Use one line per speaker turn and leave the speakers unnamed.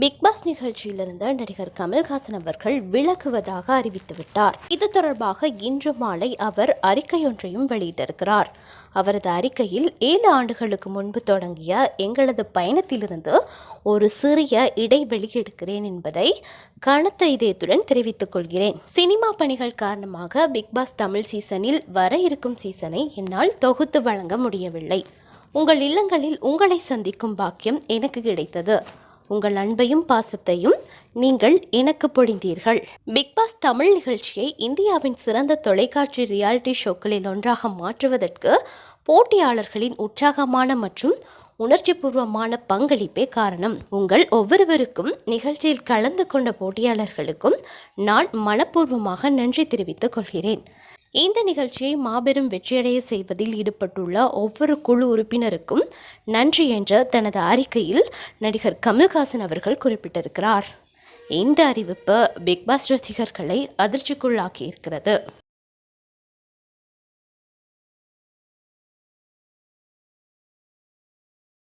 Bigg Boss நிகழ்ச்சியிலிருந்து நடிகர் கமல்ஹாசன் அவர்கள் விலகுவதாக அறிவித்துவிட்டார். இது தொடர்பாக இன்று மாலை அவர் அறிக்கையொன்றையும் வெளியிட்டிருக்கிறார். அவரது அறிக்கையில் ஏழு ஆண்டுகளுக்கு முன்பு தொடங்கிய எங்களது பயணத்திலிருந்து ஒரு சிறிய இடைவெளி எடுக்கிறேன் என்பதை கனத்த இதயத்துடன் தெரிவித்துக் கொள்கிறேன். சினிமா பணிகள் காரணமாக பிக்பாஸ் தமிழ் சீசனில் வர இருக்கும் சீசனை என்னால் தொகுத்து வழங்க முடியவில்லை. உங்கள் இல்லங்களில் உங்களை சந்திக்கும் பாக்கியம் எனக்கு கிடைத்தது. உங்கள் அன்பையும் பாசத்தையும் நீங்கள் எனக்கு பொழிந்தீர்கள். பிக் பாஸ் தமிழ் நிகழ்ச்சியை இந்தியாவின் சிறந்த தொலைக்காட்சி ரியாலிட்டி ஷோக்களில் ஒன்றாக மாற்றுவதற்கு போட்டியாளர்களின் உற்சாகமான மற்றும் உணர்ச்சிபூர்வமான பங்களிப்பே காரணம். உங்கள் ஒவ்வொருவருக்கும் நிகழ்ச்சியில் கலந்து கொண்ட போட்டியாளர்களுக்கும் நான் மனப்பூர்வமாக நன்றி தெரிவித்துக் கொள்கிறேன். இந்த நிகழ்ச்சியை மாபெரும் வெற்றியடைய செய்வதில் ஈடுபட்டுள்ள ஒவ்வொரு குழு உறுப்பினருக்கும் நன்றி என்ற தனது அறிக்கையில் நடிகர் கமல்ஹாசன் அவர்கள் குறிப்பிட்டிருக்கிறார். இந்த அறிவிப்பு பிக் பாஸ் ரசிகர்களை அதிர்ச்சிக்குள்ளாக்கி இருக்கிறது